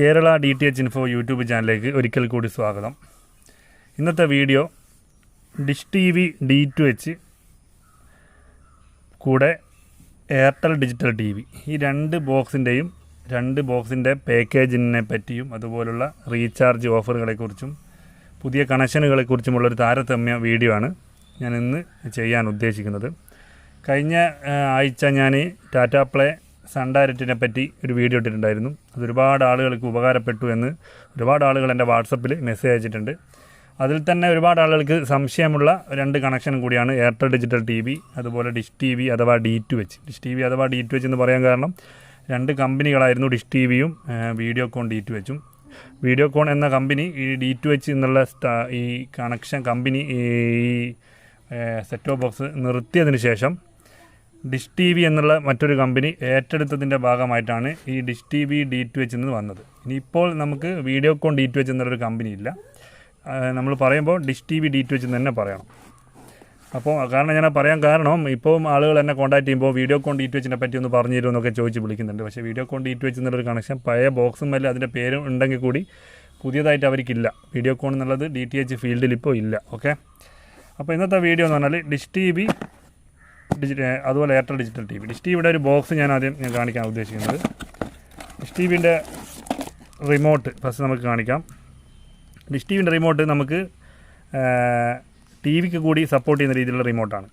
Kerala D T H info YouTube ചാനലിലേക്ക് ഒരിക്കൽ കൂടി സ്വാഗതം. ഇന്നത്തെ video dish T V D two H കൂടെ എയർടെൽ ഡിജിറ്റൽ ടി വി ഈ രണ്ട് ബോക്സിന്റെയും രണ്ട് ബോക്സിന്റെ പാക്കേജിനെ പറ്റിയും അതുപോലുള്ള റീചാർജ് ഓഫറുകളെക്കുറിച്ചും പുതിയ കണക്ഷനുകളെക്കുറിച്ചുമുള്ളൊരു താരതമ്യ വീഡിയോ ആണ് ഞാൻ ഇന്ന് ചെയ്യാൻ ഉദ്ദേശിക്കുന്നത്. കഴിഞ്ഞ ആഴ്ച ഞാൻ ടാറ്റ പ്ലേ സൺ ഡയറക്റ്റിനെ പറ്റി ഒരു വീഡിയോ ഇട്ടിട്ടുണ്ടായിരുന്നു. അത് ഒരുപാട് ആളുകൾക്ക് ഉപകാരപ്പെട്ടു എന്ന് ഒരുപാട് ആളുകൾ എന്റെ വാട്സപ്പിൽ മെസ്സേജ് അയച്ചിട്ടുണ്ട്. അതിൽ തന്നെ ഒരുപാട് ആളുകൾക്ക് സംശയമുള്ള രണ്ട് കണക്ഷൻ കൂടിയാണ് എയർടെൽ ഡിജിറ്റൽ ടി വി അതുപോലെ ഡിഷ് ടി വി അഥവാ D two H dish T V അഥവാ ഡി ടു എച്ച് എന്ന് പറയാൻ കാരണം രണ്ട് കമ്പനികളായിരുന്നു ഡിഷ് ടി വിയും വീഡിയോകോൺ ഡി ടു എച്ചും വീഡിയോകോൺ എന്ന കമ്പനി ഈ ഡി ടു എച്ച് എന്നുള്ള ഈ കണക്ഷൻ കമ്പനി ഈ സെറ്റ് ബോക്സ് നിർത്തിയതിന് ശേഷം ഡിഷ് ടി വി എന്നുള്ള മറ്റൊരു കമ്പനി ഏറ്റെടുത്തതിന്റെ ഭാഗമായിട്ടാണ് ഈ dish T V D two H എന്ന് വന്നത്. ഇനിയിപ്പോൾ നമുക്ക് video Videocon D two H എന്നുള്ളൊരു കമ്പനി ഇല്ല. നമ്മൾ പറയുമ്പോൾ dish T V D two H എന്ന് തന്നെ പറയണം. അപ്പോൾ കാരണം ഞാൻ പറയാൻ കാരണം ഇപ്പോൾ ആളുകൾ എന്നെ കോൺടാക്ട് ചെയ്യുമ്പോൾ വീഡിയോ കോൺ ഡി ടു എച്ചിനെ പറ്റി ഒന്ന് പറഞ്ഞു തരുമെന്നൊക്കെ ചോദിച്ച് വിളിക്കുന്നുണ്ട്. പക്ഷേ Videocon D to H എന്നുള്ളൊരു കണക്ഷൻ പഴയ ബോക്സും അല്ല അതിന്റെ പേരും ഉണ്ടെങ്കിൽ കൂടി പുതിയതായിട്ട് അവർക്കില്ല. വീഡിയോ കോൺ എന്നുള്ളത് ഡി ടി എച്ച് ഫീൽഡിൽ ഇപ്പോൾ ഇല്ല. ഓക്കെ? അപ്പോൾ ഇന്നത്തെ വീഡിയോ എന്ന് പറഞ്ഞാൽ ഡിഷ് ടി വി ഡിജിറ്റൽ അതുപോലെ Airtel digital T V. Dish T വിയുടെ ഒരു ബോക്സ് ഞാൻ ആദ്യം ഞാൻ കാണിക്കാൻ ഉദ്ദേശിക്കുന്നത്. ഡിഷ് ടി വിന്റെ റിമോട്ട് ഫസ്റ്റ് നമുക്ക് കാണിക്കാം. ഡിഷ് ടി വിന്റെ റിമോട്ട് നമുക്ക് ടി വിക്ക് കൂടി സപ്പോർട്ട് ചെയ്യുന്ന രീതിയിലുള്ള റിമോട്ടാണ്.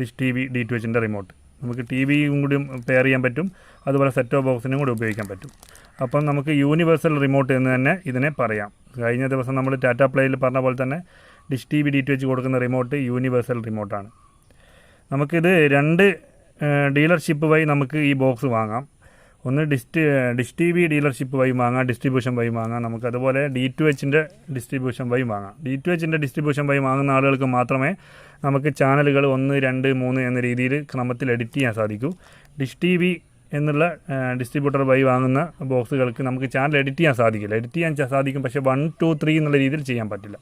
Dish T V D two എച്ചിന്റെ remote. നമുക്ക് ടി വിയും കൂടി പെയർ ചെയ്യാൻ പറ്റും. അതുപോലെ സെറ്റ് ഓഫ് ബോക്സിനും കൂടി ഉപയോഗിക്കാൻ പറ്റും. അപ്പം നമുക്ക് യൂണിവേഴ്സൽ റിമോട്ട് എന്ന് തന്നെ ഇതിനെ പറയാം. കഴിഞ്ഞ ദിവസം നമ്മൾ ടാറ്റ പ്ലേയിൽ പറഞ്ഞ പോലെ തന്നെ dish T V D two H കൊടുക്കുന്ന റിമോട്ട് യൂണിവേഴ്സൽ റിമോട്ടാണ് നമുക്കിത് രണ്ട് ഡീലർഷിപ്പ് വഴി നമുക്ക് ഈ ബോക്സ് വാങ്ങാം. ഒന്ന് ഡിസ്റ്റി ഡിഷ് ടി വി ഡീലർഷിപ്പ് വഴി വാങ്ങാം ഡിസ്ട്രിബ്യൂഷൻ വഴി വാങ്ങാം. നമുക്ക് അതുപോലെ ഡി ടു എച്ചിന്റെ ഡിസ്ട്രിബ്യൂഷൻ വഴി വാങ്ങാം. ഡി ടു എച്ചിന്റെ ഡിസ്ട്രിബ്യൂഷൻ വഴി വാങ്ങുന്ന ആളുകൾക്ക് മാത്രമേ നമുക്ക് ചാനലുകൾ ഒന്ന് രണ്ട് മൂന്ന് എന്ന രീതിയിൽ ക്രമത്തിൽ എഡിറ്റ് ചെയ്യാൻ സാധിക്കൂ. ഡിഷ് ടി വി എന്നുള്ള ഡിസ്ട്രിബ്യൂട്ടർ വഴി വാങ്ങുന്ന ബോക്സുകൾക്ക് നമുക്ക് ചാനൽ എഡിറ്റ് ചെയ്യാൻ സാധിക്കില്ല. എഡിറ്റ് ചെയ്യാൻ സാധിക്കും പക്ഷേ വൺ ടു ത്രീ എന്നുള്ള രീതിയിൽ ചെയ്യാൻ പറ്റില്ല.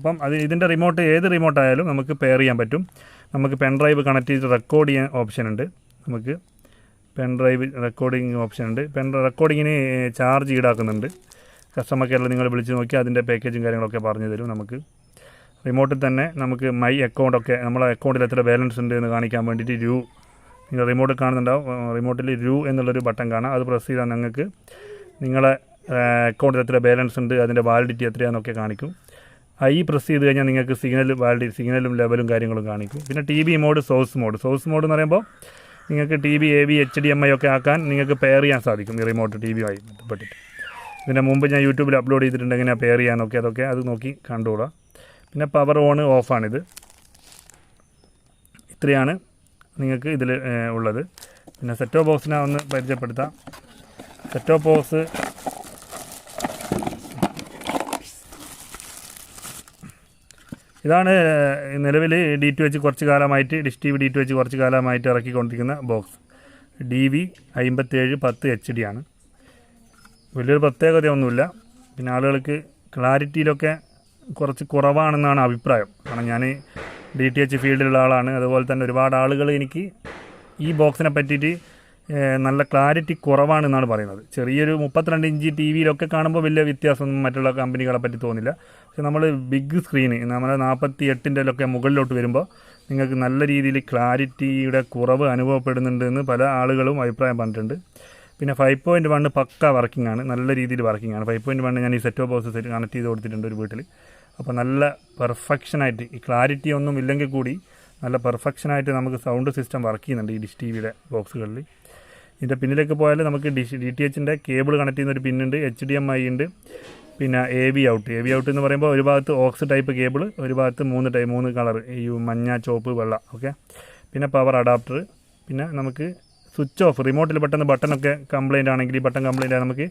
അപ്പം അത് ഇതിന്റെ റിമോട്ട് ഏത് റിമോട്ട് ആയാലും നമുക്ക് പെയർ ചെയ്യാൻ പറ്റും. നമുക്ക് പെൻ ഡ്രൈവ് കണക്ട് ചെയ്ത് റെക്കോർഡ് ചെയ്യാൻ ഓപ്ഷൻ ഉണ്ട്. നമുക്ക് പെൻ ഡ്രൈവ് റെക്കോർഡിങ് ഓപ്ഷൻ ഉണ്ട്. പെൻ റെക്കോർഡിങ്ങിന് ചാർജ് ഈടാക്കുന്നുണ്ട്. കസ്റ്റമർ കെയറിൽ നിങ്ങൾ വിളിച്ച് നോക്കി അതിന്റെ പാക്കേജും കാര്യങ്ങളൊക്കെ പറഞ്ഞു തരും നമുക്ക്. റിമോട്ടിൽ തന്നെ നമുക്ക് മൈ അക്കൗണ്ടൊക്കെ നമ്മളെ അക്കൗണ്ടിൽ എത്ര ബാലൻസ് ഉണ്ട് എന്ന് കാണിക്കാൻ വേണ്ടിയിട്ട് രൂ. നിങ്ങൾ റിമോട്ടിൽ കാണുന്നുണ്ടാവും. റിമോട്ടിൽ രൂ എന്നുള്ളൊരു ബട്ടൺ കാണാം. അത് പ്രസ് ചെയ്താൽ നിങ്ങൾക്ക് നിങ്ങളെ അക്കൗണ്ടിൽ എത്ര ബാലൻസ് ഉണ്ട് അതിന്റെ വാലിഡിറ്റി എത്രയാണെന്നൊക്കെ കാണിക്കും. ഐ പ്രസ് ചെയ്ത് കഴിഞ്ഞാൽ നിങ്ങൾക്ക് സിഗ്നൽ വാലിഡി സിഗ്നലും ലെവലും കാര്യങ്ങളും കാണിക്കും. പിന്നെ T V mode source mode source mode എന്ന് പറയുമ്പോൾ നിങ്ങൾക്ക് T V A V H D M I ഒക്കെ ആക്കാൻ നിങ്ങൾക്ക് പെയർ ചെയ്യാൻ സാധിക്കും ഈ റിമോട്ട് ടി വിയുമായി ബന്ധപ്പെട്ടിട്ട്. ഇതിന്റെ മുമ്പ് ഞാൻ യൂട്യൂബിൽ അപ്ലോഡ് ചെയ്തിട്ടുണ്ട് എങ്ങനെയാണ് പെയർ ചെയ്യാനൊക്കെ അതൊക്കെ അത് നോക്കി കണ്ടുകൂടാം പിന്നെ പവർ ഓൺ ഓഫാണിത് ഇത്രയാണ് നിങ്ങൾക്ക് ഇതിൽ ഉള്ളത്. പിന്നെ സെറ്റോ ബോക്സിനെ ഒന്ന് പരിചയപ്പെടുത്താം. സെറ്റോ ബോക്സ് ഇതാണ് നിലവിൽ ഡി ടു എച്ച് കുറച്ച് കാലമായിട്ട് dish T V D two H കുറച്ച് കാലമായിട്ട് ഇറക്കിക്കൊണ്ടിരിക്കുന്ന ബോക്സ് ഡി വി അമ്പത്തേഴ് പത്ത് എച്ച് ഡി ആണ്. വലിയൊരു പ്രത്യേകതയൊന്നുമില്ല. പിന്നെ ആളുകൾക്ക് ക്ലാരിറ്റിയിലൊക്കെ കുറച്ച് കുറവാണെന്നാണ് അഭിപ്രായം. കാരണം ഞാൻ ഡി ടി എച്ച് ഫീൽഡിലുള്ള ആളാണ്. അതുപോലെ തന്നെ ഒരുപാട് ആളുകൾ എനിക്ക് ഈ ബോക്സിനെ പറ്റിയിട്ട് നല്ല ക്ലാരിറ്റി കുറവാണെന്നാണ് പറയുന്നത്. ചെറിയൊരു മുപ്പത്തിരണ്ട് ഇഞ്ച് ടി വിയിലൊക്കെ കാണുമ്പോൾ വലിയ വ്യത്യാസമൊന്നും മറ്റുള്ള കമ്പനികളെ പറ്റി തോന്നില്ല. പക്ഷെ നമ്മൾ ബിഗ് സ്ക്രീൻ നമ്മുടെ നാൽപ്പത്തി എട്ടിന്റെലൊക്കെ മുകളിലോട്ട് വരുമ്പോൾ നിങ്ങൾക്ക് നല്ല രീതിയിൽ ക്ലാരിറ്റിയുടെ കുറവ് അനുഭവപ്പെടുന്നുണ്ട് എന്ന് പല ആളുകളും അഭിപ്രായം പറഞ്ഞിട്ടുണ്ട്. പിന്നെ ഫൈവ് പോയിന്റ് വണ്ണ് പക്ക വർക്കിംഗ് ആണ് നല്ല രീതിയിൽ വർക്കിംഗ് ആണ്. ഫൈവ് പോയിന്റ് വണ്ണ് ഞാൻ ഈ സെറ്റ് ബോക്സ് സെറ്റ് കണക്ട് ചെയ്ത് കൊടുത്തിട്ടുണ്ട് ഒരു വീട്ടിൽ അപ്പോൾ നല്ല പെർഫെക്ഷനായിട്ട് ഈ ക്ലാരിറ്റി ഒന്നും ഇല്ലെങ്കിൽ കൂടി നല്ല പെർഫെക്ഷനായിട്ട് നമുക്ക് സൗണ്ട് സിസ്റ്റം വർക്ക് ചെയ്യുന്നുണ്ട് ഈ ഡിഷ് ടി വിയുടെ ബോക്സുകളിൽ ഇതിന്റെ പിന്നിലേക്ക് പോയാൽ നമുക്ക് ഡിഷ് ഡി ടി എച്ചിന്റെ കേബിൾ കണക്ട് ചെയ്യുന്ന ഒരു പിന്നുണ്ട് എച്ച് ഡി എം ഐ ഉണ്ട്. പിന്നെ A V out A V out എന്ന് പറയുമ്പോൾ ഒരു ഭാഗത്ത് ഓക്സ് ടൈപ്പ് കേബിൾ ഒരു ഭാഗത്ത് മൂന്ന് ടൈപ്പ് മൂന്ന് കളർ ഈ മഞ്ഞ ചുവപ്പ് വെള്ള ഓക്കെ? പിന്നെ പവർ അഡാപ്റ്റർ പിന്നെ നമുക്ക് സ്വിച്ച് ഓഫ് റിമോട്ടിൽ പെട്ടെന്ന് ബട്ടണൊക്കെ കംപ്ലൈന്റ് ആണെങ്കിൽ ഈ ബട്ടൺ കംപ്ലൈന്റ് ആണ് നമുക്ക്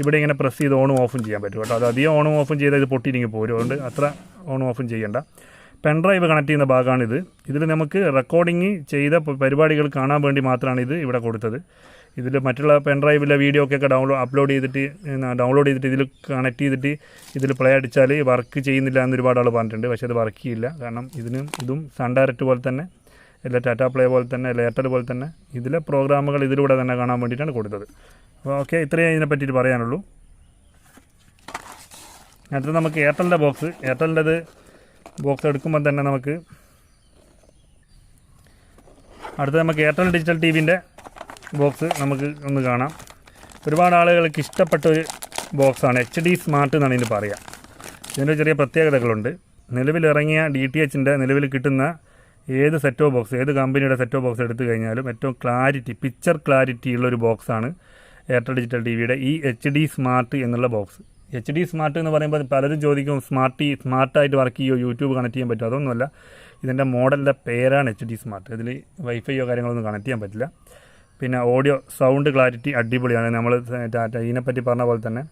ഇവിടെ ഇങ്ങനെ പ്രസ് ചെയ്ത് ഓണും ഓഫും ചെയ്യാൻ പറ്റും കേട്ടോ. അത് അധികം ഓണും ഓഫും ചെയ്താൽ ഇത് പൊട്ടിയില്ലെങ്കിൽ പോരും അതുകൊണ്ട് അത്ര ഓണും ഓഫും ചെയ്യേണ്ട. പെൻ ഡ്രൈവ് കണക്ട് ചെയ്യുന്ന ഭാഗമാണിത്. ഇതിൽ നമുക്ക് റെക്കോർഡിങ് ചെയ്ത പരിപാടികൾ കാണാൻ വേണ്ടി മാത്രമാണ് ഇത് ഇവിടെ കൊടുത്തത്. ഇതിൽ മറ്റുള്ള പെൻ ഡ്രൈവിലെ വീഡിയോ ഒക്കെ ഡൗൺലോഡ് അപ്ലോഡ് ചെയ്തിട്ട് ഡൗൺലോഡ് ചെയ്തിട്ട് ഇതിൽ കണക്ട് ചെയ്തിട്ട് ഇതിൽ പ്ലേ അടിച്ചാൽ വർക്ക് ചെയ്യുന്നില്ല എന്ന് ഒരുപാട് ആൾ പറഞ്ഞിട്ടുണ്ട്. പക്ഷേ അത് വർക്ക് ചെയ്യില്ല. കാരണം ഇതിനും ഇതും സൺ ഡയറക്റ്റ് പോലെ തന്നെ അല്ല ടാറ്റ പ്ലേ പോലെ തന്നെ അല്ല എയർടെൽ പോലെ തന്നെ ഇതിലെ പ്രോഗ്രാമുകൾ ഇതിലൂടെ തന്നെ കാണാൻ വേണ്ടിയിട്ടാണ് കൊടുത്തത്. അപ്പോൾ ഓക്കെ ഇത്രയേ ഇതിനെ പറ്റിയിട്ട് പറയാനുള്ളൂ. അടുത്ത് നമുക്ക് എയർടെലിന്റെ ബോക്സ് എയർടെലിന്റെത് ബോക്സ് എടുക്കുമ്പോൾ തന്നെ നമുക്ക് അടുത്ത് നമുക്ക് എയർടെൽ ഡിജിറ്റൽ ടി വിന്റെ ബോക്സ് നമുക്ക് ഒന്ന് കാണാം. ഒരുപാട് ആളുകൾക്ക് ഇഷ്ടപ്പെട്ട ഒരു ബോക്സാണ് എച്ച് ഡി സ്മാർട്ട് എന്നാണ് ഇതിന് പറയുക ഇതിന്റെ ചെറിയ പ്രത്യേകതകളുണ്ട്. നിലവിലിറങ്ങിയ ഡി ടി എച്ചിന്റെ നിലവിൽ കിട്ടുന്ന ഏത് സെറ്റോ ബോക്സ് ഏത് കമ്പനിയുടെ സെറ്റോ ബോക്സ് എടുത്തു കഴിഞ്ഞാലും ഏറ്റവും ക്ലാരിറ്റി പിക്ചർ ക്ലാരിറ്റി ഉള്ളൊരു ബോക്സാണ് എയർടെൽ ഡിജിറ്റൽ ടി വിയുടെ ഈ എച്ച് ഡി സ്മാർട്ട് എന്നുള്ള ബോക്സ് എച്ച് ഡി സ്മാർട്ട് എന്ന് പറയുമ്പോൾ പലരും ചോദിക്കും സ്മാർട്ട് സ്മാർട്ടായിട്ട് വർക്ക് ചെയ്യുമോ യൂട്യൂബ് കണക്ട് ചെയ്യാൻ പറ്റുമോ അതൊന്നുമല്ല. ഇതിന്റെ മോഡലിന്റെ പേരാണ് എച്ച് ഡി സ്മാർട്ട് ഇതിൽ വൈഫൈയോ കാര്യങ്ങളൊന്നും കണക്ട് ചെയ്യാൻ പറ്റില്ല. പിന്നെ ഓഡിയോ സൗണ്ട് ക്ലാരിറ്റി അടിപൊളിയാണ്. നമ്മൾ ടാറ്റ ഇതിനെപ്പറ്റി പറഞ്ഞ പോലെ തന്നെ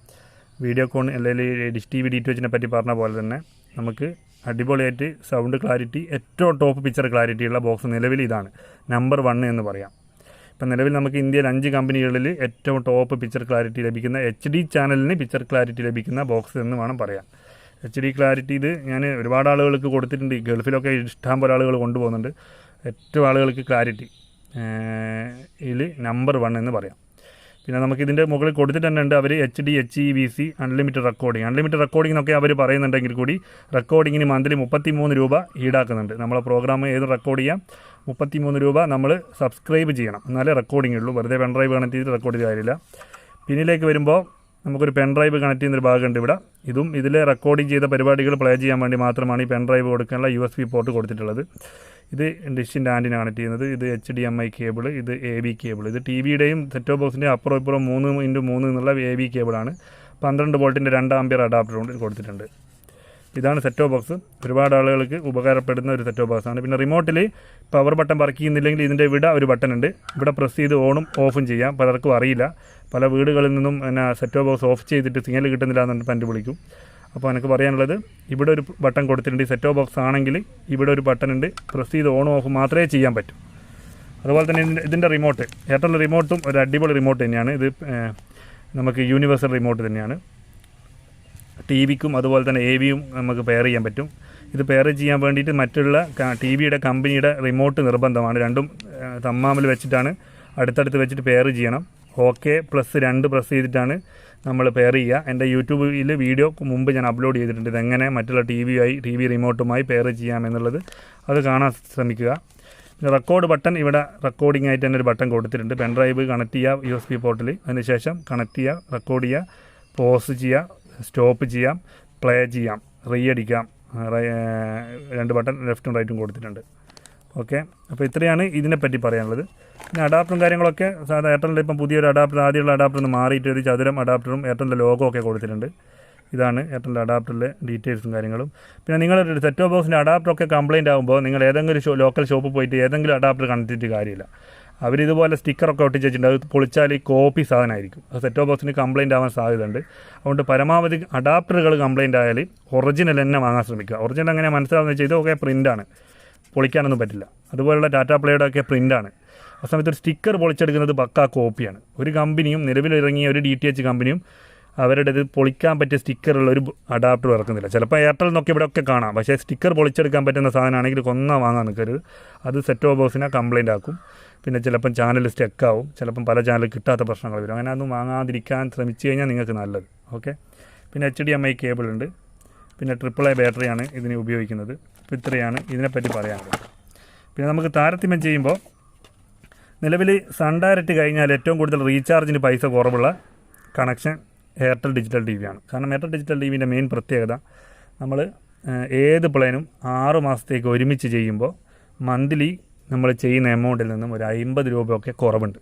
വീഡിയോ കോൺ അല്ലെങ്കിൽ dish T V D T എച്ചിനെ പറ്റി പറഞ്ഞ പോലെ തന്നെ നമുക്ക് അടിപൊളിയായിട്ട് സൗണ്ട് ക്ലാരിറ്റി ഏറ്റവും ടോപ്പ് പിക്ചർ ക്ലാരിറ്റിയുള്ള ബോക്സ് നിലവിൽ ഇതാണ്. നമ്പർ വൺ എന്ന് പറയാം. ഇപ്പം നിലവിൽ നമുക്ക് ഇന്ത്യയിൽ അഞ്ച് കമ്പനികളിൽ ഏറ്റവും ടോപ്പ് പിക്ചർ ക്ലാരിറ്റി ലഭിക്കുന്ന എച്ച് ഡി ചാനലിന് പിക്ചർ ക്ലാരിറ്റി ലഭിക്കുന്ന ബോക്സ് എന്ന് വേണം പറയാം എച്ച് ഡി ക്ലാരിറ്റി ഇത് ഞാൻ ഒരുപാട് ആളുകൾക്ക് കൊടുത്തിട്ടുണ്ട്. ഈ ഗൾഫിലൊക്കെ ഇഷ്ടം പോലെ ആളുകൾ കൊണ്ടുപോകുന്നുണ്ട്. ഏറ്റവും ആളുകൾക്ക് ക്ലാരിറ്റി ഇതിൽ നമ്പർ വൺ എന്ന് പറയാം. പിന്നെ നമുക്ക് ഇതിന്റെ മുകളിൽ കൊടുത്തിട്ട് തന്നെ ഉണ്ട് അവർ H D H E V C unlimited recording unlimited recording എന്നൊക്കെ അവർ പറയുന്നുണ്ടെങ്കിൽ കൂടി റെക്കോർഡിങ്ങിന് മന്ത്ലി മുപ്പത്തി മൂന്ന് രൂപ ഈടാക്കുന്നുണ്ട്. നമ്മളെ പ്രോഗ്രാം ഏത് റെക്കോർഡ് ചെയ്യാം? മുപ്പത്തി മൂന്ന് രൂപ നമ്മൾ സബ്സ്ക്രൈബ് ചെയ്യണം. എന്നാലേ റെക്കോർഡിംഗ് ഉള്ളൂ. വെറുതെ പെൻഡ്രൈവ് കണക്ട് ചെയ്ത് റെക്കോർഡ് ചെയ്ത് കാര്യമില്ല. പിന്നിലേക്ക് വരുമ്പോൾ നമുക്കൊരു പെൻ ഡ്രൈവ് കണക്ട് ചെയ്യുന്നൊരു ഭാഗമുണ്ട് ഇവിടെ. ഇതും ഇതിൽ റെക്കോർഡിംഗ് ചെയ്ത പരിപാടികൾ പ്ലേ ചെയ്യാൻ വേണ്ടി മാത്രമാണ് ഈ പെൻ ഡ്രൈവ് കൊടുക്കാനുള്ള യു എസ് ബി പോർട്ട് കൊടുത്തിട്ടുള്ളത്. ഇത് ഡിഷിന്റെ ആന്റിന കണക്ട് ചെയ്യുന്നത്. ഇത് H D M I cable ഇത് എ ബി കേബിൾ ഇത് ടി വിയുടെയും സെറ്റോ ബോക്സിന്റെയും അപ്പുറം ഇപ്പുറം മൂന്ന് ഇന്റു മൂന്ന് എന്നുള്ള എ ബി കേബിളാണ് പന്ത്രണ്ട് വോൾട്ടിന്റെ രണ്ട് പേർ അഡാപ്റ്റർ കൊടുത്തിട്ടുണ്ട്. ഇതാണ് സെറ്റ് സെറ്റോ ബോക്സ് ഒരുപാട് ആളുകൾക്ക് ഉപകാരപ്പെടുന്ന ഒരു സെറ്റോ ബോക്സ് ആണ്. പിന്നെ റിമോട്ടിൽ പവർ ബട്ടൺ വർക്ക് ചെയ്യുന്നില്ലെങ്കിൽ ഇതിന്റെ വിട ഒരു ബട്ടൺ ഉണ്ട്. ഇവിടെ പ്രസ് ചെയ്ത് ഓണും ഓഫും ചെയ്യാം. പലർക്കും അറിയില്ല. പല വീടുകളിൽ നിന്നും പിന്നെ സെറ്റോ ബോക്സ് ഓഫ് ചെയ്തിട്ട് സിഗ്നൽ കിട്ടുന്നില്ല എന്നിട്ട് പണ്ട് വിളിക്കും. അപ്പോൾ എനിക്ക് പറയാനുള്ളത് ഇവിടെ ഒരു ബട്ടൺ കൊടുത്തിട്ടുണ്ട്. ഈ സെറ്റോ ബോക്സ് ആണെങ്കിൽ ഇവിടെ ഒരു ബട്ടൺ ഉണ്ട്. പ്രസ് ചെയ്ത് ഓണും ഓഫ് മാത്രമേ ചെയ്യാൻ പറ്റൂ. അതുപോലെ തന്നെ ഇതിന്റെ ഇതിന്റെ റിമോട്ട് എയർടെൽ റിമോട്ടും ഒരു അടിപൊളി റിമോട്ട് തന്നെയാണ്. ഇത് നമുക്ക് യൂണിവേഴ്സൽ റിമോട്ട് തന്നെയാണ്. ടി വിക്കും അതുപോലെ തന്നെ എ വിയും നമുക്ക് പെയർ ചെയ്യാൻ പറ്റും. ഇത് പെയർ ചെയ്യാൻ വേണ്ടിയിട്ട് മറ്റുള്ള ടി വിയുടെ കമ്പനിയുടെ റിമോട്ട് നിർബന്ധമാണ്. രണ്ടും തമ്മാമിൽ വെച്ചിട്ടാണ് അടുത്തടുത്ത് വെച്ചിട്ട് പെയർ ചെയ്യണം. ഓക്കെ പ്ലസ് രണ്ട് പ്രസ് ചെയ്തിട്ടാണ് നമ്മൾ പെയർ ചെയ്യുക. എന്റെ യൂട്യൂബിൽ വീഡിയോ മുമ്പ് ഞാൻ അപ്ലോഡ് ചെയ്തിട്ടുണ്ട്. ഇതെങ്ങനെ മറ്റുള്ള ടി വിയായി ടി വി റിമോട്ടുമായി പെയർ ചെയ്യാമെന്നുള്ളത് അത് കാണാൻ ശ്രമിക്കുക. പിന്നെ റെക്കോർഡ് ബട്ടൺ ഇവിടെ റെക്കോർഡിംഗ് ആയിട്ട് തന്നെ ഒരു ബട്ടൺ കൊടുത്തിട്ടുണ്ട്. പെൻ ഡ്രൈവ് കണക്ട് ചെയ്യുക യു എസ് ബി പോർട്ടിൽ അതിനുശേഷം കണക്ട് ചെയ്യുക റെക്കോർഡ് ചെയ്യുക പോസ് ചെയ്യുക സ്റ്റോപ്പ് ചെയ്യാം പ്ലേ ചെയ്യാം റീ അടിക്കാം രണ്ട് ബട്ടൺ ലെഫ്റ്റും റൈറ്റും കൊടുത്തിട്ടുണ്ട്. ഓക്കെ? അപ്പോൾ ഇത്രയാണ് ഇതിനെപ്പറ്റി പറയാനുള്ളത്. പിന്നെ അഡാപ്റ്ററും കാര്യങ്ങളൊക്കെ സാധാരണ എയർടെലിന്റെ ഇപ്പം പുതിയൊരു അഡാപ്റ്റർ ആദ്യമുള്ള അഡാപ്റ്റർ നിന്ന് മാറിയിട്ട് ഒരു ചതുരം അഡാപ്റ്ററും എയർടെലിന്റെ ലോഗോ ഒക്കെ കൊടുത്തിട്ടുണ്ട്. ഇതാണ് എയർടെലിന്റെ അഡാപ്റ്ററിലെ ഡീറ്റെയിൽസും കാര്യങ്ങളും. പിന്നെ നിങ്ങളൊരു സെറ്റോ ബോക്സിന്റെ അഡാപ്റ്ററൊക്കെ കംപ്ലയിന്റ് ആകുമ്പോൾ നിങ്ങൾ ഏതെങ്കിലും ഷോ ലോക്കൽ ഷോപ്പിൽ പോയിട്ട് ഏതെങ്കിലും അഡാപ്റ്റർ കണ്ടിട്ട് കാര്യമില്ല. അവരിതുപോലെ സ്റ്റിക്കറൊക്കെ ഒട്ടിച്ച് വെച്ചിട്ടുണ്ട്. അത് പൊളിച്ചാൽ ഈ കോപ്പി സാധനമായിരിക്കും. അത് സെറ്റോ ബോക്സിന് കംപ്ലയിന്റ് ആവാൻ സാധ്യതയുണ്ട്. അതുകൊണ്ട് പരമാവധി അഡാപ്റ്ററുകൾ കംപ്ലയിന്റ് ആയാൽ ഒറിജിനൽ തന്നെ വാങ്ങാൻ ശ്രമിക്കുക. ഒറിജിനൽ എങ്ങനെ മനസ്സിലാവുന്ന വെച്ചാൽ ഇതൊക്കെ പ്രിന്റാണ് പൊളിക്കാനൊന്നും പറ്റില്ല. അതുപോലുള്ള ടാറ്റ പ്ലേയുടെ ഒക്കെ പ്രിന്റാണ് ആ സമയത്ത് ഒരു സ്റ്റിക്കർ പൊളിച്ചെടുക്കുന്നത് പക്കാ കോപ്പിയാണ് ഒരു കമ്പനിയും നിലവിലിറങ്ങിയ ഒരു ഡി ടി എച്ച് കമ്പനിയും അവരുടെ ഇത് പൊളിക്കാൻ പറ്റിയ സ്റ്റിക്കറുള്ള ഒരു അഡാപ്റ്റർ ഇറക്കുന്നില്ല. ചിലപ്പോൾ എയർടെൽ നോക്കി ഇവിടെ ഒക്കെ കാണാം. പക്ഷേ സ്റ്റിക്കർ പൊളിച്ചെടുക്കാൻ പറ്റുന്ന സാധനമാണെങ്കിൽ കൊന്ന വാങ്ങാൻ നിൽക്കരുത് അത് സെറ്റ് ഓഫ് ബോക്സിനെ കംപ്ലയിന്റ് ആക്കും. പിന്നെ ചിലപ്പം ചാനൽ സ്റ്റെക്കാവും ചിലപ്പം പല ചാനൽ കിട്ടാത്ത പ്രശ്നങ്ങൾ വരും. അങ്ങനെ അതൊന്നും വാങ്ങാതിരിക്കാൻ ശ്രമിച്ചു കഴിഞ്ഞാൽ നിങ്ങൾക്ക് നല്ലത്. ഓക്കെ പിന്നെ H D M I cable ഉണ്ട്. പിന്നെ ട്രിപ്പിൾ എ ബാറ്ററിയാണ് ഇതിന് ഉപയോഗിക്കുന്നത്. അപ്പോൾ ഇത്രയാണ് ഇതിനെപ്പറ്റി പറയാനുള്ളത്. പിന്നെ നമുക്ക് താരതമ്യം ചെയ്യുമ്പോൾ നിലവിൽ സൺ ഡയറക്റ്റ് കഴിഞ്ഞാൽ ഏറ്റവും കൂടുതൽ റീചാർജിന് പൈസ കുറവുള്ള കണക്ഷൻ എയർടെൽ ഡിജിറ്റൽ ടി വിയാണ് കാരണം എയർടെൽ ഡിജിറ്റൽ ടി വിന്റെ മെയിൻ പ്രത്യേകത നമ്മൾ ഏത് പ്ലാനും ആറ് മാസത്തേക്ക് ഒരുമിച്ച് ചെയ്യുമ്പോൾ മന്ത്ലി നമ്മൾ ചെയ്യുന്ന എമൗണ്ടിൽ നിന്നും ഒരു അമ്പത് രൂപയൊക്കെ കുറവുണ്ട്.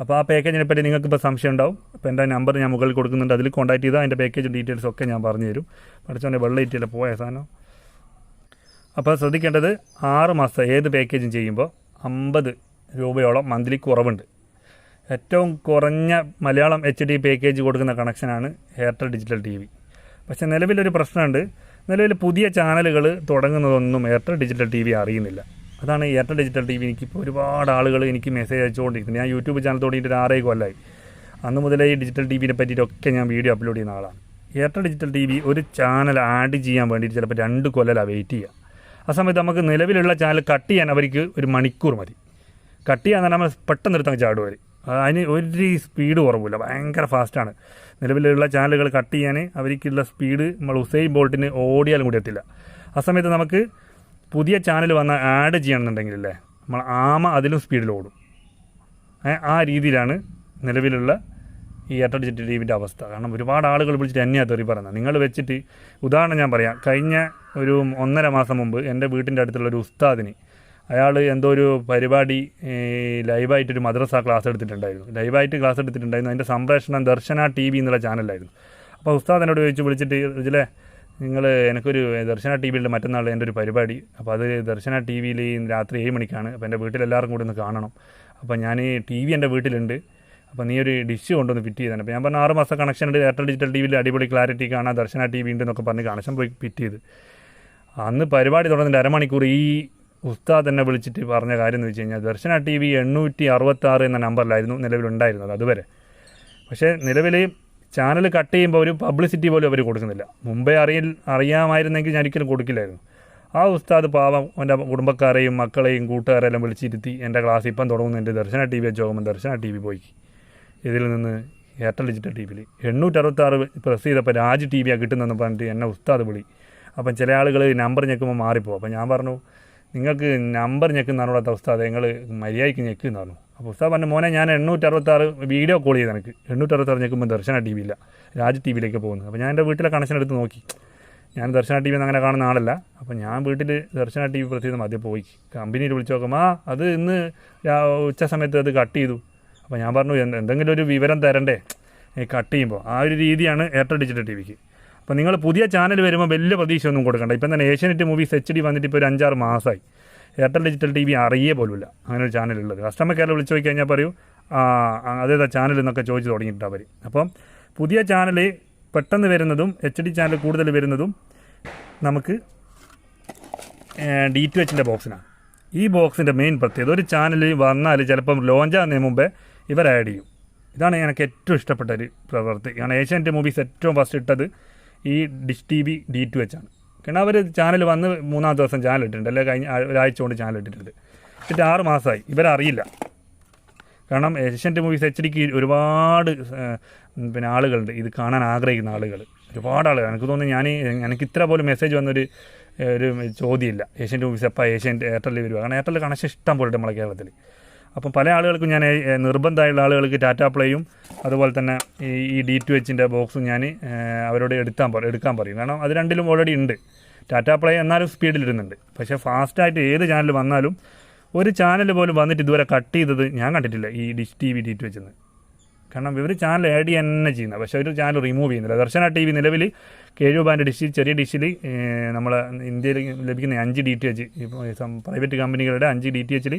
അപ്പോൾ ആ പാക്കേജിനെ പറ്റി നിങ്ങൾക്ക് ഇപ്പോൾ സംശയം ഉണ്ടാവും. അപ്പോൾ എന്റെ നമ്പർ ഞാൻ മുകളിൽ കൊടുക്കുന്നുണ്ട്. അതിൽ കോൺടാക്ട് ചെയ്താൽ അതിന്റെ പാക്കേജ് ഡീറ്റെയിൽസ് ഒക്കെ ഞാൻ പറഞ്ഞു തരും. പഠിച്ചവന്റെ വെള്ളം ഇറ്റിയില്ല പോയ സാധനം. അപ്പോൾ ശ്രദ്ധിക്കേണ്ടത് ആറ് മാസം ഏത് പാക്കേജും ചെയ്യുമ്പോൾ അമ്പത് രൂപയോളം മന്ത്ലി കുറവുണ്ട്. ഏറ്റവും കുറഞ്ഞ മലയാളം എച്ച് ഡി പാക്കേജ് കൊടുക്കുന്ന കണക്ഷനാണ് എയർടെൽ ഡിജിറ്റൽ ടി വി പക്ഷേ നിലവിലൊരു പ്രശ്നമുണ്ട്. നിലവിൽ പുതിയ ചാനലുകൾ തുടങ്ങുന്നതൊന്നും എയർടെൽ ഡിജിറ്റൽ ടി വി അറിയുന്നില്ല. അതാണ് എയർടെൽ ഡിജിറ്റൽ ടി വി എനിക്കിപ്പോൾ ഒരുപാട് ആളുകൾ എനിക്ക് മെസ്സേജ് അയച്ചുകൊണ്ടിരിക്കുന്നത് ഞാൻ യൂട്യൂബ് ചാനൽ തുടങ്ങിയിട്ട് ഒരു ആറേ കൊല്ലമായി അന്ന് മുതലേ ഈ ഡിജിറ്റൽ ടി വിനെ പറ്റിയിട്ടൊക്കെ ഞാൻ വീഡിയോ അപ്ലോഡ് ചെയ്യുന്ന ആളാണ്. എയർടെൽ ഡിജിറ്റൽ ടി വി ഒരു ചാനൽ ആഡ് ചെയ്യാൻ വേണ്ടിയിട്ട് ചിലപ്പോൾ രണ്ട് കൊല്ലം വെയിറ്റ് ചെയ്യുക ആ സമയത്ത് നമുക്ക് നിലവിലുള്ള ചാനൽ കട്ട് ചെയ്യാൻ അവർക്ക് ഒരു മണിക്കൂർ മതി. കട്ട് ചെയ്യാൻ നമ്മൾ പെട്ടെന്ന് എടുത്തങ്ങ് ചാടും അവർ അതിന് ഒരു സ്പീഡ് കുറവില്ല ഭയങ്കര ഫാസ്റ്റാണ് നിലവിലുള്ള ചാനലുകൾ കട്ട് ചെയ്യാൻ അവർക്കുള്ള സ്പീഡ് നമ്മൾ ഉസൈൻ ബോൾട്ടിന് ഓടിയാലും കൂടി എത്തില്ല. ആ സമയത്ത് നമുക്ക് പുതിയ ചാനൽ വന്ന ആഡ് ചെയ്യണമെന്നുണ്ടെങ്കിലല്ലേ നമ്മൾ ആമ അതിലും സ്പീഡിൽ ഓടും. ആ രീതിയിലാണ് നിലവിലുള്ള ഈ എയർടെൽ ഡിജിറ്റൽ ടി വിന്റെ അവസ്ഥ. കാരണം ഒരുപാട് ആളുകൾ വിളിച്ചിട്ട് എന്നെയാണ് തെറി പറയുന്നത്. നിങ്ങൾ വെച്ചിട്ട് ഉദാഹരണം ഞാൻ പറയാം. കഴിഞ്ഞ ഒരു ഒന്നര മാസം മുമ്പ് എന്റെ വീട്ടിന്റെ അടുത്തുള്ള ഒരു ഉസ്താദിന് അയാൾ എന്തോ ഒരു പരിപാടി ലൈവായിട്ടൊരു മദ്രസ ക്ലാസ് എടുത്തിട്ടുണ്ടായിരുന്നു. ലൈവായിട്ട് ക്ലാസ് എടുത്തിട്ടുണ്ടായിരുന്നു. അതിന്റെ സംപ്രേഷണം ദർശന ടി വി എന്നുള്ള ചാനലായിരുന്നു അപ്പോൾ ഉസ്താദ് എന്നോട് ചോദിച്ചു വിളിച്ചിട്ട് ഇതിലെ നിങ്ങൾ എനിക്കൊരു ദർശന ടി വിയിൽ മറ്റന്നാൾ എന്റെ ഒരു പരിപാടി. അപ്പോൾ അത് ദർശന ടി വിയിൽ രാത്രി ഏഴ് മണിക്കാണ്. അപ്പോൾ എന്റെ വീട്ടിലെല്ലാവർക്കും കൂടി ഒന്ന് കാണണം. അപ്പോൾ ഞാൻ ടി വി എന്റെ വീട്ടിലുണ്ട്. അപ്പോൾ നീ ഒരു ഡിഷ് കൊണ്ടുവന്ന് ഫിറ്റ് ചെയ്താണ്. അപ്പോൾ ഞാൻ പറഞ്ഞ ആറ് മാസം കണക്ഷൻ ഉണ്ട്. എയർടെൽ ഡിജിറ്റൽ ടി വിയിൽ അടിപൊളി ക്ലാരിറ്റി കാണാം ദർശന ടി വി ഉണ്ട് എന്നൊക്കെ പറഞ്ഞ് കണക്ഷൻ പോയി ഫിറ്റ് ചെയ്ത്. അന്ന് പരിപാടി തുടങ്ങുന്നതിന്റെ അരമണിക്കൂർ. ഈ ഉസ്താദ് എന്നെ വിളിച്ചിട്ട് പറഞ്ഞ കാര്യം എന്ന് വെച്ച് കഴിഞ്ഞാൽ ദർശന ടി വി എണ്ണൂറ്റി അറുപത്താറ് എന്ന നമ്പറിലായിരുന്നു നിലവിലുണ്ടായിരുന്നത് അതുവരെ. പക്ഷേ നിലവിൽ ചാനൽ കട്ട് ചെയ്യുമ്പോൾ ഒരു പബ്ലിസിറ്റി പോലും അവർ കൊടുക്കുന്നില്ല. മുമ്പേ അറിയിൽ അറിയാമായിരുന്നെങ്കിൽ ഞാൻ ഒരിക്കലും കൊടുക്കില്ലായിരുന്നു. ആ ഉസ്താദ് പാവം എന്റെ കുടുംബക്കാരെയും മക്കളെയും കൂട്ടുകാരെല്ലാം വിളിച്ചിരുത്തി എന്റെ ക്ലാസ് ഇപ്പം തുടങ്ങുന്നു. എന്റെ ദർശന ടി വി വെച്ച് ദർശന ടി വി പോയി. ഇതിൽ നിന്ന് എയർടെൽ ഡിജിറ്റൽ ടി വിയിൽ എണ്ണൂറ്ററുപത്താറ് പ്രസ് ചെയ്തപ്പോൾ രാജ് ടി വിയാണ് കിട്ടുന്നതെന്ന് പറഞ്ഞിട്ട് എന്നെ ഉസ്താദ് വിളി. അപ്പം ചില ആളുകൾ നമ്പർ ഞെക്കുമ്പോൾ മാറിപ്പോകും അപ്പം ഞാൻ പറഞ്ഞു നിങ്ങൾക്ക് നമ്പർ ഞെക്കുന്നതാണ് ഉസ്താദ് നിങ്ങൾ മര്യാദയ്ക്ക് ഞെക്കുന്നു പറഞ്ഞു അപ്പോൾ ഉസ്താദ് പറഞ്ഞു മോനെ ഞാൻ എണ്ണൂറ്ററുപത്താറ് വീഡിയോ കോൾ ചെയ്ത് എനിക്ക് എണ്ണൂറ്ററുപത്താറ് ഞെക്കുമ്പോൾ ദർശന ടി വിയില്ല രാജ് ടി വിയിലേക്ക് പോകുന്നത്. അപ്പോൾ ഞാൻ എന്റെ വീട്ടിലെ കണക്ഷൻ എടുത്ത് നോക്കി. ഞാൻ ദർശന ടി വി അങ്ങനെ കാണുന്ന ആളല്ല. അപ്പോൾ ഞാൻ വീട്ടിൽ ദർശന ടി വി പ്രത്യേകം മതി പോയി. കമ്പനിയിൽ വിളിച്ച് നോക്കുമ്പോൾ ആ അത് ഇന്ന് ഉച്ച സമയത്ത് അത് കട്ട് ചെയ്തു. അപ്പോൾ ഞാൻ പറഞ്ഞു എന്തെങ്കിലും ഒരു വിവരം തരണ്ടേ? കട്ട് ചെയ്യുമ്പോൾ ആ ഒരു രീതിയാണ് എയർടെൽ ഡിജിറ്റൽ ടി വിക്ക് അപ്പോൾ നിങ്ങൾ പുതിയ ചാനൽ വരുമ്പോൾ വലിയ പ്രതീക്ഷയൊന്നും കൊടുക്കണ്ട. ഇപ്പം തന്നെ ഏഷ്യനെറ്റ് മൂവീസ് എച്ച് ഡി വന്നിട്ട് ഇപ്പോൾ ഒരു അഞ്ചാറ് മാസമായി എയർടെൽ ഡിജിറ്റൽ ടി വി അറിയേ പോലുമില്ല. അങ്ങനെ ഒരു ചാനലുള്ളത് കസ്റ്റമർ കെയർ വിളിച്ച് നോക്കി കഴിഞ്ഞാൽ പറയൂ അതേതാ ചാനൽ എന്നൊക്കെ ചോദിച്ച് തുടങ്ങിയിട്ടാണ് അവർ അപ്പം പുതിയ ചാനൽ പെട്ടെന്ന് വരുന്നതും എച്ച് ഡി ചാനൽ കൂടുതൽ വരുന്നതും നമുക്ക് ഡി ടു എച്ചിന്റെ ബോക്സിനാണ് ഈ ബോക്സിന്റെ മെയിൻ പ്രത്യേകത ഒരു ചാനൽ വന്നാൽ ചിലപ്പം ലോഞ്ച് ആകുന്നതിന് മുമ്പേ ഇവർ ആഡ് ചെയ്യും. ഇതാണ് എനിക്ക് ഏറ്റവും ഇഷ്ടപ്പെട്ട ഒരു പ്രവൃത്തി. കാരണം ഏഷ്യാനെറ്റ് മൂവീസ് ഏറ്റവും ഫസ്റ്റ് ഇട്ടത്. ഈ dish T V D two H ആണ് കാരണം അവർ ചാനൽ വന്ന് മൂന്നാം ദിവസം ചാനൽ ഇട്ടിട്ടുണ്ട്. അല്ലെങ്കിൽ കഴിഞ്ഞ ഒരാഴ്ച കൊണ്ട് ചാനൽ ഇട്ടിട്ടുണ്ട്. എന്നിട്ട് ആറ് മാസമായി. ഇവരറിയില്ല. കാരണം ഏഷ്യന്റെ മൂവീസ് എച്ച് ഡിക്ക് ഒരുപാട് പിന്നെ ആളുകളുണ്ട്. ഇത് കാണാൻ ആഗ്രഹിക്കുന്ന ആളുകൾ. ഒരുപാട് ആളുകൾ. എനിക്ക് തോന്നുന്നു ഞാൻ എനിക്ക് ഇത്ര പോലും മെസ്സേജ് വന്നൊരു ഒരു ചോദ്യമില്ല. ഏഷ്യന്റെ മൂവീസ് എപ്പോൾ ഏഷ്യൻ എയർടെല്ലിൽ വരുവാണ് കാരണം എയർടെൽ കണക്ഷൻ ഇഷ്ടം പോലെ നമ്മളെ കേരളത്തിൽ അപ്പം പല ആളുകൾക്കും ഞാൻ നിർബന്ധമായുള്ള ആളുകൾക്ക് ടാറ്റ പ്ലേയും അതുപോലെ തന്നെ ഈ ഡി ടു എച്ചിന്റെ ബോക്സും ഞാൻ അവരോട് എടുത്താൻ പറയും എടുക്കാൻ പറയും. കാരണം അത് രണ്ടിലും ഓൾറെഡി ഉണ്ട്. ടാറ്റ പ്ലേ എന്നാലും സ്പീഡിലിരുന്നുണ്ട് പക്ഷേ ഫാസ്റ്റായിട്ട് ഏത് ചാനൽ വന്നാലും ഒരു ചാനൽ പോലും വന്നിട്ട് ഇതുവരെ കട്ട് ചെയ്തത് ഞാൻ കണ്ടിട്ടില്ല ഈ dish T V D two വെച്ചെന്ന് കാരണം ഇവർ ചാനൽ ആഡ് ചെയ്യാൻ തന്നെ ചെയ്യുന്നത് പക്ഷേ ഒരു ചാനൽ റിമൂവ് ചെയ്യുന്നില്ല. ദർശന ടി വി നിലവിൽ കേഴു ബാൻഡ് ഡിഷിൽ ചെറിയ ഡിഷിൽ നമ്മളെ ഇന്ത്യയിൽ ലഭിക്കുന്ന അഞ്ച് ഡി ടി എച്ച് പ്രൈവറ്റ് കമ്പനികളുടെ അഞ്ച് ഡി ടി എച്ചിൽ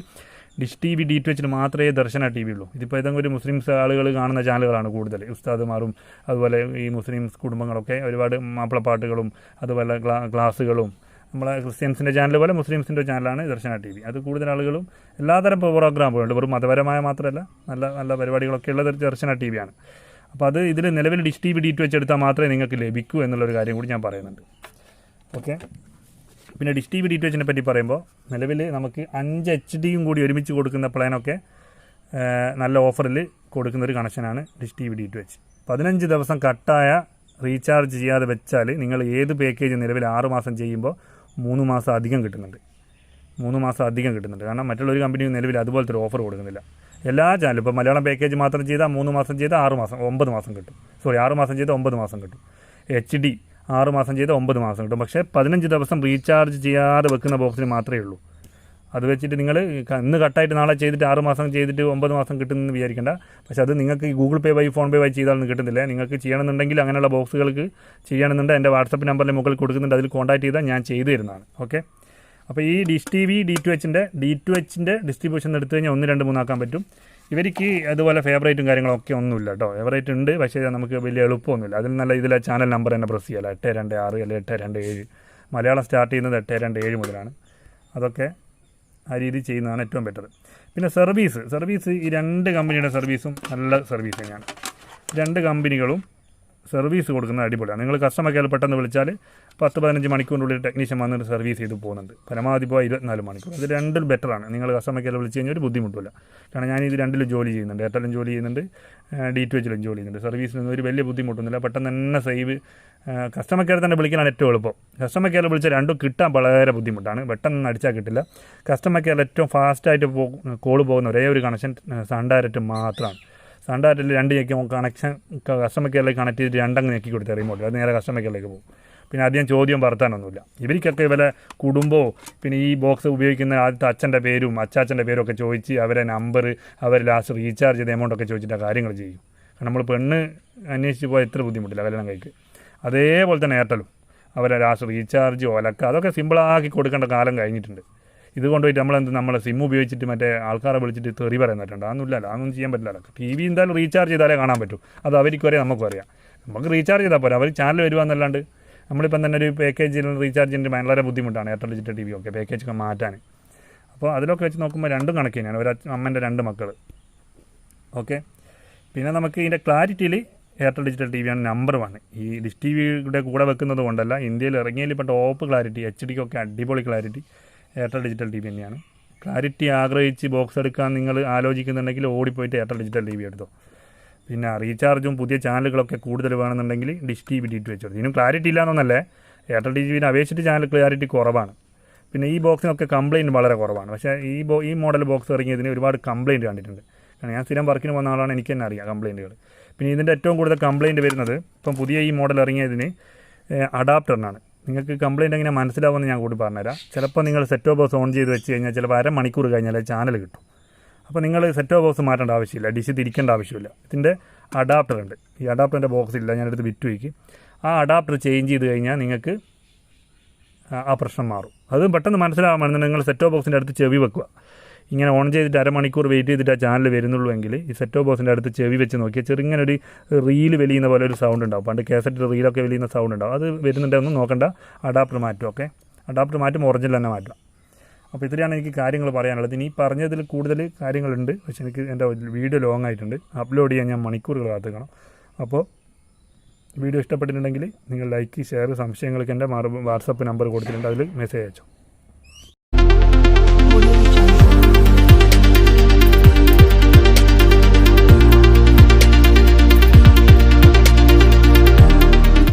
dish T V D T മാത്രമേ ദർശന ടി വി ഉള്ളൂ. ഇതിപ്പോൾ ഏതെങ്കിലും ഒരു മുസ്ലിംസ് ആളുകൾ കാണുന്ന ചാനലുകളാണ് കൂടുതൽ. ഉസ്താദുമാറും അതുപോലെ ഈ മുസ്ലിംസ് കുടുംബങ്ങളൊക്കെ ഒരുപാട് മാപ്പിളപ്പാട്ടുകളും അതുപോലെ ക്ലാ ക്ലാസ്സുകളും. നമ്മളെ ക്രിസ്ത്യൻസിന്റെ ചാനൽ പോലെ മുസ്ലിംസിന്റെ ചാനലാണ് ദർശന ടി വി അത് കൂടുതൽ ആളുകളും എല്ലാതരം പ്രോഗ്രാമുകളുണ്ട്. വെറും മതപരമായ മാത്രമല്ല നല്ല നല്ല പരിപാടികളൊക്കെ ഉള്ളത് ദർശന ടി വിയാണ് അപ്പോൾ അത് ഇതിൽ നിലവിൽ dish T V D two വെച്ചെടുത്താൽ മാത്രമേ നിങ്ങൾക്ക് ലഭിക്കൂ എന്നുള്ളൊരു കാര്യം കൂടി ഞാൻ പറയുന്നുണ്ട്. ഓക്കെ? പിന്നെ dish T V D T എച്ചിനെ പറ്റി പറയുമ്പോൾ നിലവിൽ നമുക്ക് അഞ്ച് എച്ച് ഡിയും കൂടി ഒരുമിച്ച് കൊടുക്കുന്ന പ്ലാനൊക്കെ നല്ല ഓഫറിൽ കൊടുക്കുന്ന ഒരു കണക്ഷനാണ് dish T V D H പതിനഞ്ച് ദിവസം കട്ടായ റീചാർജ് ചെയ്യാതെ വെച്ചാൽ നിങ്ങൾ ഏത് പാക്കേജ് നിലവിൽ ആറ് മാസം ചെയ്യുമ്പോൾ മൂന്ന് മാസം അധികം കിട്ടുന്നുണ്ട്. മൂന്ന് മാസം അധികം കിട്ടുന്നുണ്ട്. കാരണം മറ്റുള്ളൊരു കമ്പനിയും നിലവിൽ അതുപോലത്തെ ഒരു ഓഫർ കൊടുക്കുന്നില്ല. എല്ലാ ചാനലും ഇപ്പോൾ മലയാളം പാക്കേജ് മാത്രം ചെയ്താൽ മൂന്ന് മാസം ചെയ്താൽ ആറ് മാസം ഒമ്പത് മാസം കിട്ടും. സോറി ആറ് മാസം ചെയ്താൽ ഒമ്പത് മാസം കിട്ടും. എച്ച് ഡി ആറ് മാസം ചെയ്ത് ഒമ്പത് മാസം കിട്ടും. പക്ഷേ പതിനഞ്ച് ദിവസം റീചാർജ് ചെയ്യാതെ വെക്കുന്ന ബോക്സിന് മാത്രമേ ഉള്ളൂ. അത് വെച്ചിട്ട് നിങ്ങൾ ഇന്ന് കട്ടായിട്ട് നാളെ ചെയ്തിട്ട് ആറ് മാസം ചെയ്തിട്ട് ഒമ്പത് മാസം കിട്ടുമെന്ന് വിചാരിക്കേണ്ട. പക്ഷെ അത് നിങ്ങൾക്ക് ഗൂഗിൾ പേ വഴി ഫോൺ പേ വഴി ചെയ്താലൊന്നും കിട്ടുന്നില്ല. നിങ്ങൾക്ക് ചെയ്യണമെന്നുണ്ടെങ്കിൽ അങ്ങനെയുള്ള ബോക്സുകൾക്ക് ചെയ്യണമെന്നുണ്ടെങ്കിൽ എന്റെ വാട്സപ്പ് നമ്പറിൽ മുകളിൽ കൊടുക്കുന്നുണ്ട്. അതിൽ കോൺടാക്ട് ചെയ്താൽ ഞാൻ ചെയ്തു തരുന്നതാണ്. ഓക്കെ? അപ്പോൾ ഈ dish T V D two എച്ചിന്റെ D two എച്ചിന്റെ ഡിസ്ട്രിബ്യൂഷൻ എടുത്തു കഴിഞ്ഞാൽ ഒന്ന് രണ്ട് മൂന്നാക്കാൻ പറ്റും. ഇവർക്ക് അതുപോലെ ഫേവറേറ്റും കാര്യങ്ങളൊക്കെ ഒന്നുമില്ല കേട്ടോ ഫേവറേറ്റ് ഉണ്ട് പക്ഷേ നമുക്ക് വലിയ എളുപ്പമൊന്നുമില്ല. അതിൽ നല്ല ഇതിലെ ചാനൽ നമ്പർ തന്നെ പ്രസ് ചെയ്യാലോ. എട്ട് രണ്ട് ആറ് അല്ലെങ്കിൽ എട്ട് രണ്ട് ഏഴ്. മലയാളം സ്റ്റാർട്ട് ചെയ്യുന്നത് എട്ട് രണ്ട് ഏഴ് മുതലാണ്. അതൊക്കെ ആ രീതി ചെയ്യുന്നതാണ് ഏറ്റവും ബെറ്റർ പിന്നെ സർവീസ് സർവീസ് ഈ രണ്ട് കമ്പനിയുടെ സർവീസും നല്ല സർവീസ് തന്നെയാണ്. രണ്ട് കമ്പനികളും സർവീസ് കൊടുക്കുന്ന അടിപൊളിയാണ്. നിങ്ങൾ കസ്റ്റമർ കെയർ പെട്ടെന്ന് വിളിച്ചാൽ പത്ത് പതിനഞ്ച് മണിക്കൂറിനുള്ളിൽ ടെക്നീഷ്യൻ വന്നിട്ട് സർവീസ് ചെയ്ത് പോകുന്നുണ്ട്. പരമാവധി ഇപ്പോൾ ഇരുപത്തിനാല് മണിക്കൂർ. അത് രണ്ടും ബെറ്ററാണ് നിങ്ങൾ കസ്റ്റമർ കെയർ വിളിച്ച് കഴിഞ്ഞാൽ ഒരു ബുദ്ധിമുട്ടില്ല കാരണം ഞാൻ ഇത് രണ്ടിലും ജോലി ചെയ്യുന്നുണ്ട്. എയർടെലും ജോലി ചെയ്യുന്നുണ്ട്. ഡി ടു എച്ചിലും ജോലി ചെയ്യുന്നുണ്ട്. സർവീസിനൊന്നും ഒരു വലിയ ബുദ്ധിമുട്ടൊന്നുമില്ല. പെട്ടെന്ന് തന്നെ സേവ് കസ്റ്റമർ കെയർ തന്നെ വിളിക്കാനാണ് ഏറ്റവും എളുപ്പം. കസ്റ്റമർ കെയർ വിളിച്ചാൽ രണ്ടും കിട്ടാൻ വളരെ ബുദ്ധിമുട്ടാണ്. പെട്ടെന്ന് അടിച്ചാൽ കിട്ടില്ല. കസ്റ്റമർ കെയറിൽ ഏറ്റവും ഫാസ്റ്റായിട്ട് പോ കോൾ പോകുന്ന ഒരേ ഒരു കണക്ഷൻ സൺ ഡയറക്റ്റ് മാത്രമാണ്. ഡയറക്റ്റിൽ രണ്ട് ഞെക്കി കണക്ഷൻ കസ്റ്റമർ കെയറിലേക്ക് കണക്ട് ചെയ്ത് രണ്ടങ്ങ് ഞെക്കി കൊടുത്ത് റിമോട്ട് അത് നേരെ കസ്റ്റമർ കെയറിലേക്ക് പോകും. പിന്നെ അധികം ചോദ്യം വർത്താനൊന്നുമില്ല ഇവർക്കൊക്കെ ഇവരെ കുടുംബവും പിന്നെ ഈ ബോക്സ് ഉപയോഗിക്കുന്ന ആദ്യത്തെ അച്ഛന്റെ പേരും അച്ചാച്ചന്റെ പേരും ഒക്കെ ചോദിച്ച് അവരെ നമ്പർ അവർ ലാസ്റ്റ് റീചാർജ് ചെയ്ത എമൗണ്ടൊക്കെ ചോദിച്ചിട്ട് കാര്യങ്ങൾ ചെയ്യും. കാരണം നമ്മൾ പെണ്ണ് അന്വേഷിച്ച് പോയാൽ എത്ര ബുദ്ധിമുട്ടില്ല കല്യാണം കഴിക്ക്. അതേപോലെ തന്നെ എയർടെലും അവരെ ലാസ്റ്റ് റീചാർജ് ഒലക്ക അതൊക്കെ സിമ്പിളാക്കി കൊടുക്കേണ്ട കാലം കഴിഞ്ഞിട്ടുണ്ട്. ഇത് കൊണ്ടുപോയിട്ട് നമ്മളെന്ത് നമ്മളെ സിം ഉപയോഗിച്ചിട്ട് മറ്റേ ആൾക്കാരെ വിളിച്ചിട്ട് തെറി പറയുന്നിട്ടുണ്ട് അതൊന്നുമില്ലല്ലോ അതൊന്നും ചെയ്യാൻ പറ്റില്ല ടി വി എന്തായാലും റീചാർജ് ചെയ്താലേ കാണാൻ പറ്റൂ. അത് അവർക്ക് വരെ നമുക്കും അറിയാം. നമുക്ക് റീചാർജ് ചെയ്താൽ പോരാ. അവർ ചാനൽ വരുവാന്നല്ലാണ്ട് നമ്മളിപ്പം തന്നെ ഒരു പാക്കേജിൽ റീചാർജ് ചെയ്യുന്നത് വളരെ ബുദ്ധിമുട്ടാണ് എയർടെൽ ഡിജിറ്റൽ ടി വി ഒക്കെ പാക്കേജ് ഒക്കെ മാറ്റാൻ. അപ്പോൾ അതിലൊക്കെ വെച്ച് നോക്കുമ്പോൾ രണ്ടും കണക്ക് തന്നെയാണ്. ഒരു അമ്മന്റെ രണ്ട് മക്കൾ ഓക്കെ? പിന്നെ നമുക്ക് ഇതിന്റെ ക്ലാരിറ്റിയിൽ എയർടെൽ ഡിജിറ്റൽ ടി വിയാണ് നമ്പർ വൺ ഈ ഡിഷ് ടി വിയുടെ കൂടെ വെക്കുന്നത് കൊണ്ടല്ല ഇന്ത്യയിൽ ഇറങ്ങിയതിൽ ഇപ്പോൾ ടോപ്പ് ക്ലാരിറ്റി എച്ച് ഡിക്കൊക്കെ അടിപൊളി clarity Airtel digital T V തന്നെയാണ്. ക്ലാരിറ്റി ആഗ്രഹിച്ച് ബോക്സ് എടുക്കാൻ നിങ്ങൾ ആലോചിക്കുന്നുണ്ടെങ്കിൽ ഓടിപ്പോയിട്ട് എയർടെൽ ഡിജിറ്റൽ ടി വി എടുത്തോ. പിന്നെ റീചാർജും പുതിയ ചാനലുകളൊക്കെ കൂടുതൽ വേണമെന്നുണ്ടെങ്കിൽ dish T V D two ഇതിനും ക്ലാരിറ്റി ഇല്ലാന്നൊന്നല്ലേ എയർടെൽ ടി വിനെ അപേക്ഷിച്ചിട്ട് ചാനൽ ക്ലാരിറ്റി കുറവാണ്. പിന്നെ ഈ ബോക്സിനൊക്കെ കംപ്ലയിന്റ് വളരെ കുറവാണ്. പക്ഷേ ഈ ബോ ഈ മോഡൽ ബോക്സ് ഇറങ്ങിയതിന് ഒരുപാട് കംപ്ലയിന്റ് കണ്ടിട്ടുണ്ട്. കാരണം ഞാൻ സ്ഥിരം വർക്കിന് വന്ന ആളാണ് എനിക്ക് തന്നെ അറിയാം കംപ്ലയിന്റുകൾ പിന്നെ ഇതിന്റെ ഏറ്റവും കൂടുതൽ കംപ്ലയിന്റ് വരുന്നത് ഇപ്പം പുതിയ ഈ മോഡൽ ഇറങ്ങിയതിന് അഡാപ്റ്ററിനാണ്. നിങ്ങൾക്ക് കംപ്ലയിന്റ് എങ്ങനെ മനസ്സിലാവുമെന്ന് ഞാൻ കൂടി പറഞ്ഞുതരാം. ചിലപ്പോൾ നിങ്ങൾ സെറ്റ് ഓഫ് ബോക്സ് ഓൺ ചെയ്ത് വെച്ച് കഴിഞ്ഞാൽ ചിലപ്പോൾ അരമണിക്കൂർ കഴിഞ്ഞാൽ ചാനൽ കിട്ടും. അപ്പോൾ നിങ്ങൾ സെറ്റ് ഓഫ് ബോക്സ് മാറ്റേണ്ട ആവശ്യമില്ല. ഡിഷ് തിരിക്കേണ്ട ആവശ്യമില്ല. ഇതിന്റെ അഡാപ്റ്റർ ഉണ്ട്. ഈ അഡാപ്റ്ററിന്റെ ബോക്സ് ഇല്ല. ഞാനെടുത്ത് വിറ്റ് വയ്ക്കും. ആ അഡാപ്റ്റർ ചേഞ്ച് ചെയ്ത് കഴിഞ്ഞാൽ നിങ്ങൾക്ക് ആ- പ്രശ്നം മാറും. അത് പെട്ടെന്ന് മനസ്സിലാവാൻ നിങ്ങൾ സെറ്റ് ഓഫ് ബോക്സിന്റെ അടുത്ത് ചെവി വെക്കുക. ഇങ്ങനെ ഓൺ ചെയ്തിട്ട് അരമണിക്കൂർ വെയിറ്റ് ചെയ്തിട്ട് ആ ചാനൽ വരുന്നുള്ളൂ എങ്കിൽ ഈ സെറ്റോ ഓഫ് ബോക്സിന്റെ അടുത്ത് ചെവി വെച്ച് നോക്കിയാൽ ചെറുങ്ങനെ ഒരു റീൽ വലിയുന്ന പോലെ ഒരു സൗണ്ട് ഉണ്ടാവും. പണ്ട് കേസറ്റ് റീലൊക്കെ വലിയുന്ന സൗണ്ട് ഉണ്ടാവും. അത് വരുന്നുണ്ടോ ഒന്നും നോക്കണ്ട. അഡാപ്റ്റർ മാറ്റും ഓക്കെ അഡാപ്റ്റർ മാറ്റും ഒറിജിനൽ തന്നെ മാറ്റാം. അപ്പോൾ ഇത്രയാണ് എനിക്ക് കാര്യങ്ങൾ പറയാനുള്ളത്. ഇനി പറഞ്ഞതിൽ കൂടുതൽ കാര്യങ്ങളുണ്ട്. പക്ഷെ എനിക്ക് എന്റെ വീഡിയോ ലോങ് ആയിട്ടുണ്ട്. അപ്ലോഡ് ചെയ്യാൻ ഞാൻ മണിക്കൂറുകൾ കാത്തുക്കണം അപ്പോൾ വീഡിയോ ഇഷ്ടപ്പെട്ടിട്ടുണ്ടെങ്കിൽ നിങ്ങൾ ലൈക്ക് ഷെയർ സംശയങ്ങൾക്ക് എന്റെ വാട്സപ്പ് നമ്പർ കൊടുത്തിട്ടുണ്ട്. അതിൽ മെസ്സേജ് അയച്ചോ.